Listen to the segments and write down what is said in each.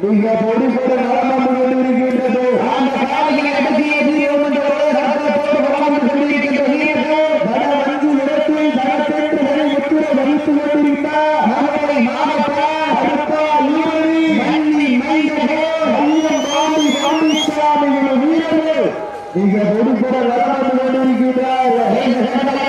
மிக பொறுப்போடு நடந்து கொண்டிருக்கின்றது அந்த காலையில் இடத்திய மிக பொறுப்புடன் நடந்து கொண்டிருக்கின்றார்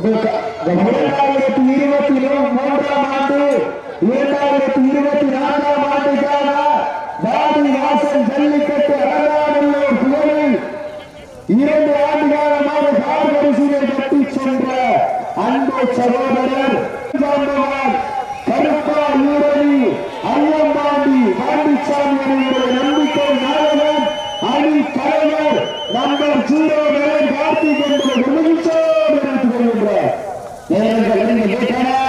இரண்டாயிரத்தி இருபத்தி மூன்றாம் ஆண்டு இரண்டாயிரத்தி இருபத்தி நான்காம் ஆண்டுக்கான பாரதி வாசன் ஜல்லிக்கட்டு அழகாநல்லூர் புகழில் இரண்டு ஆண்டு காலமாக கார்கரிசியை கட்டி சென்ற அன்பு சகோதரர் கருப்பா ஈரணி ஐயம்பாண்டி பாண்டிச்சாமி அவர்களுடைய நம்பிக்கை நாயகன் அணி தலைவர் நம்பர் ஜீரோ நலன் கார்த்திக் என்பதை விடுவித்தார் Mexicana.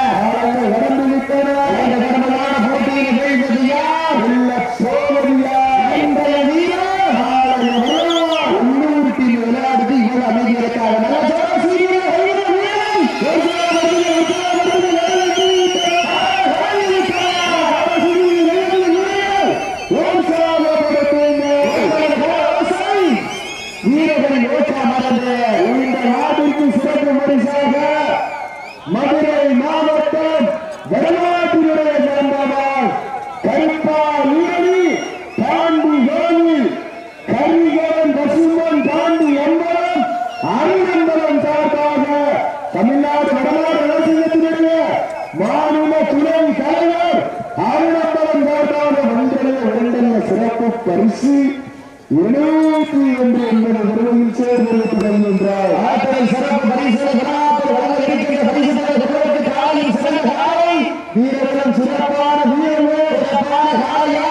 பரிசு எழுநூத்தி ஒன்று என்பது வருவையில் சேர்ந்திருக்கிறது என்றார் ஆற்றலை சிறப்பு பரிசு வீரர்களும் சிறப்பான வீரர்களே சிறப்பான காலையா?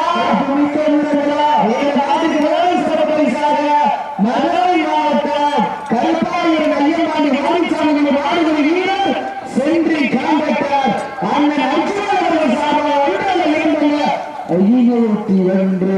மிக்க வீரர்களா வென்று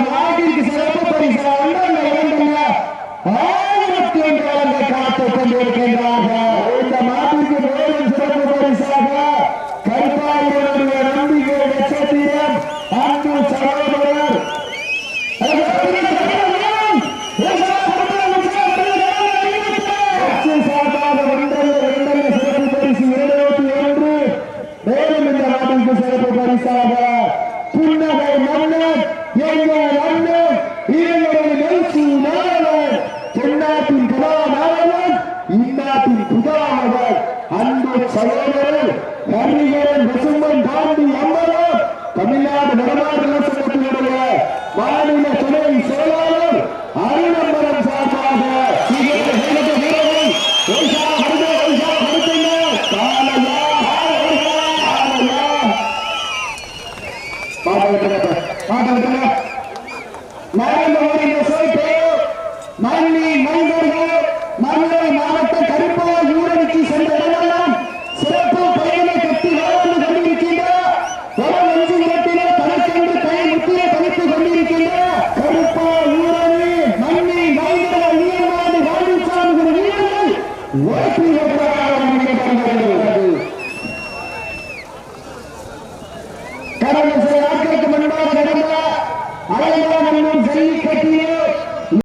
சகோதரர் ஹரிகரன் பசுமன் பாரதி அம்மரோ தமிழ்நாடு வடநாடு நலசங்கத்தினுடைய மாநில துணை செயலாளர் அருணம்பரம் சார்பாக பாட்டு பாட்டு ಕರಡು ಮಂಡಲ ಜಲ್ಲಿ ಕಟ್ಟಿಯ